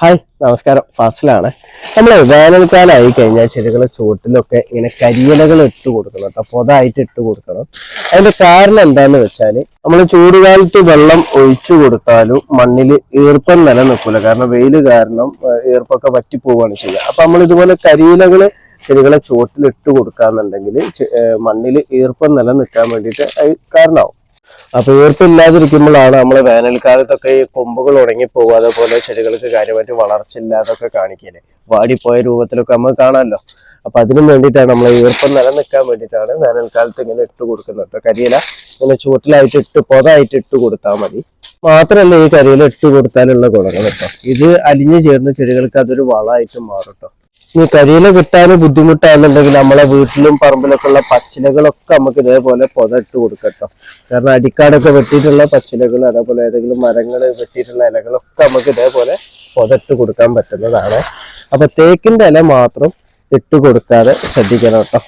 Hi നമസ്കാരം. ഫാസിലാണ്. നമ്മൾ വേനൽക്കാലമായി കഴിഞ്ഞാൽ ചെടികളെ ചുവട്ടിലൊക്കെ ഇങ്ങനെ കരിയിലകൾ ഇട്ട് കൊടുക്കണം കേട്ടോ. പൊതായിട്ട് ഇട്ട് കൊടുക്കണം. അതിന്റെ കാരണം എന്താന്ന് വെച്ചാൽ നമ്മൾ ചൂടുകാലത്ത് വെള്ളം ഒഴിച്ചു കൊടുത്താലും മണ്ണിൽ ഈർപ്പം നിലനിൽക്കില്ല കാരണം വെയിൽ കാരണം ഈർപ്പൊക്കെ വറ്റി പോവുകയാണ് ചെയ്യുക. അപ്പൊ നമ്മൾ ഇതുപോലെ കരിയിലകൾ ചെടികളെ ചുവട്ടിൽ ഇട്ട് കൊടുക്കാന്നുണ്ടെങ്കിൽ മണ്ണിൽ ഈർപ്പം നിലനിൽക്കാൻ വേണ്ടിയിട്ട് കാരണമാവും. അപ്പൊ ഈർപ്പില്ലാതിരിക്കുമ്പോഴാണ് നമ്മൾ വേനൽക്കാലത്തൊക്കെ ഈ കൊമ്പുകൾ ഉണങ്ങി പോകുക അതേപോലെ ചെടികൾക്ക് കാര്യമായിട്ട് വളർച്ച ഇല്ലാതൊക്കെ കാണിക്കൽ. വാടിപ്പോയ രൂപത്തിലൊക്കെ നമുക്ക് കാണാമല്ലോ. അപ്പൊ അതിനും വേണ്ടിയിട്ടാണ് നമ്മൾ ഈർപ്പം നിലനിൽക്കാൻ വേണ്ടിയിട്ടാണ് വേനൽക്കാലത്ത് ഇങ്ങനെ ഇട്ട് കൊടുക്കുന്നത് കരിയില ഇങ്ങനെ ചുവട്ടിലായിട്ട് ഇട്ട് പൊതായിട്ട് ഇട്ട് കൊടുത്താൽ മതി. മാത്രമല്ല ഈ കരിയില ഇട്ട് കൊടുത്താലുള്ള ഗുണങ്ങൾ കേട്ടോ. ഇത് അലിഞ്ഞു ചേർന്ന ചെടികൾക്ക് അതൊരു വളമായിട്ട് മാറും കേട്ടോ. ഈ കരിയില കിട്ടാൻ ബുദ്ധിമുട്ടാണെന്നുണ്ടെങ്കിൽ നമ്മളെ വീട്ടിലും പറമ്പിലൊക്കെ ഉള്ള പച്ചിലകളൊക്കെ നമുക്ക് ഇതേപോലെ പുതട്ട് കൊടുക്കട്ടോ. കാരണം അടിക്കാടൊക്കെ വെട്ടിയിട്ടുള്ള പച്ചിലകൾ അതേപോലെ ഏതെങ്കിലും മരങ്ങൾ വെട്ടിയിട്ടുള്ള ഇലകളൊക്കെ നമുക്ക് ഇതേപോലെ പൊതട്ട് കൊടുക്കാൻ പറ്റുന്നതാണ്. അപ്പൊ തേക്കിന്റെ ഇല മാത്രം ഇട്ട് കൊടുക്കാതെ ശ്രദ്ധിക്കണം കേട്ടോ.